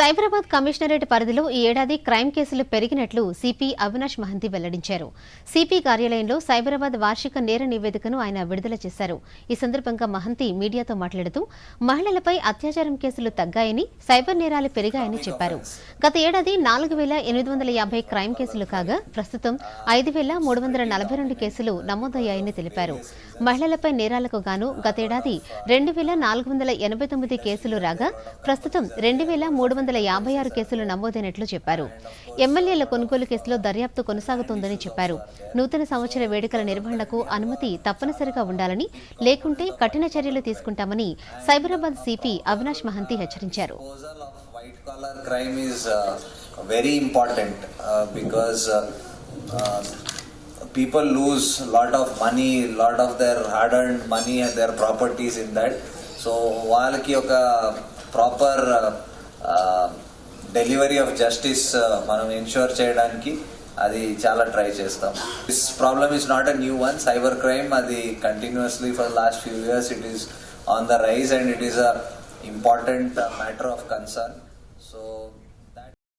Cyberabad commissionerate పరిధిలో ఈ ఏడాది క్రైమ్ కేసులు పెరిగినట్లు సిపి అవినాష్ మహంతి వెల్లడించారు. సిపి కార్యాలయంలో సైబరాబాద్ వార్షిక నేర నివేదికను ఆయన విడుదల చేశారు. ఈ సందర్భంగా మహంతి మీడియాతో మాట్లాడుతూ మహిళలపై అత్యాచారం కేసులు తగ్గాయని సైబర్ నేరాలు పెరిగాయని చెప్పారు. గత ఏడాది నాలుగు వేల ఎనిమిది వందల యాభై క్రైమ్ కేసులు కాగా ప్రస్తుతం ఐదు వేల మూడు వందల నలభై రెండు కేసులు నమోదయ్యాయని తెలిపారు. మహిళలపై నేరాలకు గాను గతేడాది రెండు వేల నాలుగు వందల ఎనభై తొమ్మిది కేసులు రాగా ప్రస్తుతం రెండు వేల మూడు వందల వందల యాభై ఆరు కేసులు నమోదైనట్లు చెప్పారు. ఎమ్మెల్యేల కొనుగోలు కేసులో దర్యాప్తు కొనసాగుతోందని చెప్పారు. నూతన సంవత్సర వేడుకల నిర్వహణకు అనుమతి తప్పనిసరిగా ఉండాలని లేకుంటే కఠిన చర్యలు తీసుకుంటామని సైబరాబాద్ సిపి అవినాష్ మహంతి హెచ్చరించారు. ప్రాపర్ డెలివరీ ఆఫ్ జస్టిస్ మనం ఇన్ష్యూర్ చేయడానికి అది చాలా ట్రై చేస్తాం. This problem is not a new one cyber crime అది continuously for last few years it is on the rise and it is a important matter of concern so